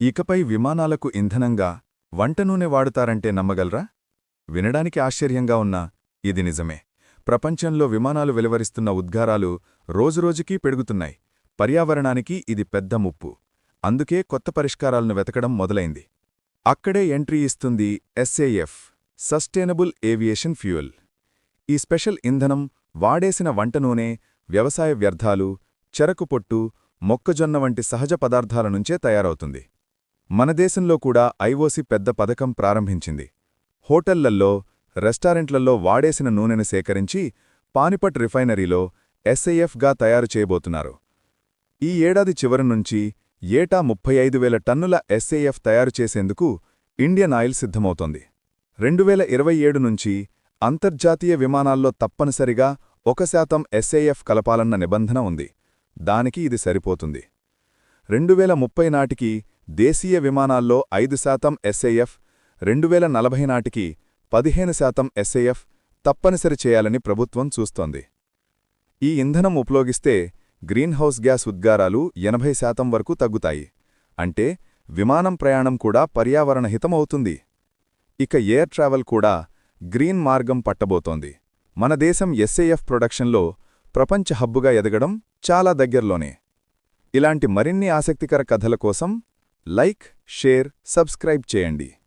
ఇకపై విమానాలకు ఇంధనంగా వంట నూనె వాడుతారంటే నమ్మగలరా? వినడానికి ఆశ్చర్యంగా ఉన్నా ఇది నిజమే. ప్రపంచంలో విమానాలు వెలువరిస్తున్న ఉద్గారాలు రోజురోజుకీ పెరుగుతున్నాయి. పర్యావరణానికి ఇది పెద్ద ముప్పు. అందుకే కొత్త పరిష్కారాలను వెతకడం మొదలైంది. అక్కడే ఎంట్రీ ఇస్తుంది ఎస్ఏఎఫ్ సస్టైనబుల్ ఏవియేషన్ ఫ్యూయల్. ఈ స్పెషల్ ఇంధనం వాడేసిన వంట నూనె వ్యవసాయ వ్యర్థాలు చెరకు పొట్టు మొక్కజొన్న వంటి సహజ పదార్థాల నుంచే తయారవుతుంది. మన దేశంలో కూడా ఐఓసి పెద్ద పథకం ప్రారంభించింది. హోటళ్ళల్లో రెస్టారెంట్లలో వాడేసిన నూనెను సేకరించి పానిపట్ రిఫైనరీలో ఎస్ఐఎఫ్గా తయారు చేయబోతున్నారు. ఈ ఏడాది చివరి నుంచి ఏటా ముప్పై ఐదు వేల టన్నుల ఎస్ఏఎఫ్ తయారు చేసేందుకు ఇండియన్ ఆయిల్ సిద్ధమవుతోంది. రెండు వేల ఇరవై ఏడు నుంచి అంతర్జాతీయ విమానాల్లో తప్పనిసరిగా ఒక శాతం ఎస్ఏఎఫ్ కలపాలన్న నిబంధన ఉంది. దానికి ఇది సరిపోతుంది. రెండు వేల ముప్పై నాటికి దేశీయ విమానాల్లో ఐదు శాతం ఎస్ఏఎఫ్ రెండు వేల నలభై నాటికి పదిహేను శాతం ఎస్ఏఎఫ్ తప్పనిసరి చేయాలని ప్రభుత్వం చూస్తోంది. ఈ ఇంధనం ఉపయోగిస్తే గ్రీన్హౌస్ గ్యాస్ ఉద్గారాలు ఎనభై శాతం వరకు తగ్గుతాయి. అంటే విమానం ప్రయాణం కూడా పర్యావరణ హితమవుతుంది ఇక ఎయిర్ ట్రావెల్ కూడా గ్రీన్ మార్గం పట్టబోతోంది. మన దేశం ఎస్ఏఎఫ్ ప్రొడక్షన్లో ప్రపంచ హబ్బుగా ఎదగడం చాలా దగ్గర్లోనే. ఇలాంటి మరిన్ని ఆసక్తికర కథల కోసం లైక్ షేర్ సబ్స్క్రైబ్ చేయండి.